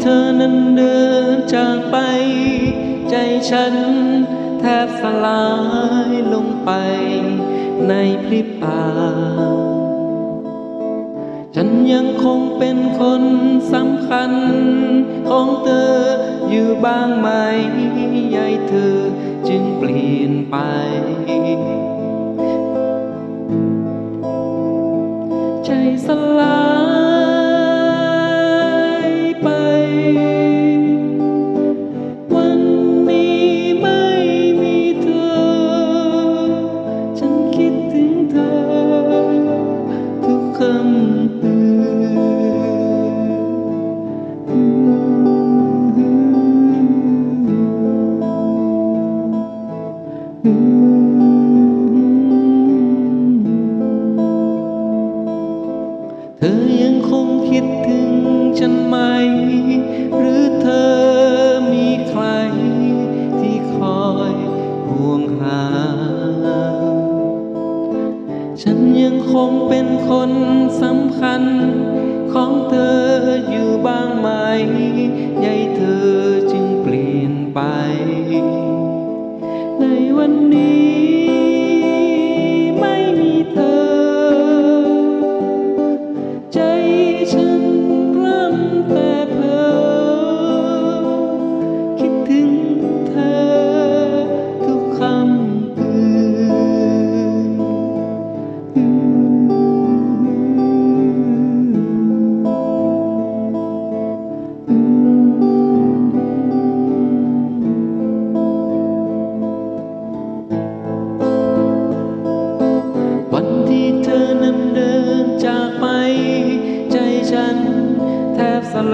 เธอนั้นเดินจากไป ใจฉันแทบสลายลงไป ในพริบตา ฉันยังคงเป็นคนสำคัญ ของเธออยู่บ้างไหมยายเธอจึงเปลี่ยนไปใจสลาย ฉันไหม หรือเธอมีใคร ที่คอยห่วงหา ฉันยังคงเป็นคนสำคัญ ของเธออยู่บ้างไหม ใยเธอจึงเปลี่ยนไป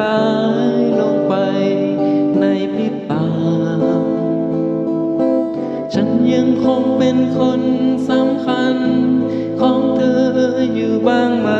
ลายลงไปในพิบตา ฉันยังคงเป็นคนสำคัญของเธออยู่บ้างไหม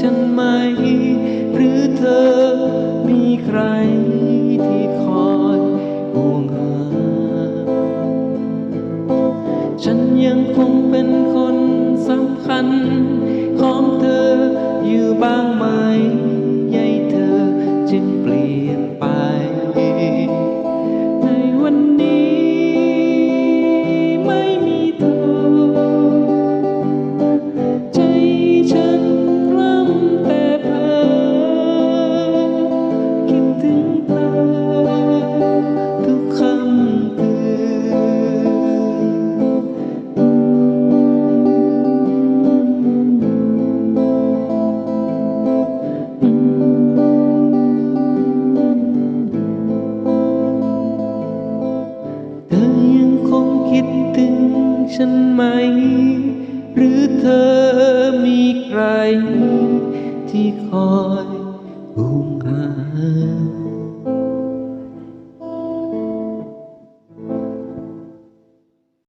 ฉันไหม หรือเธอมีใครที่คอยห่วงหา ฉันยังคงเป็นคนสำคัญ ของเธออยู่บ้างไหมยายเธอจึงเปลี่ยนไป ในวันนี้ ฉันไหม หรือเธอมีใครที่คอยห่วงหา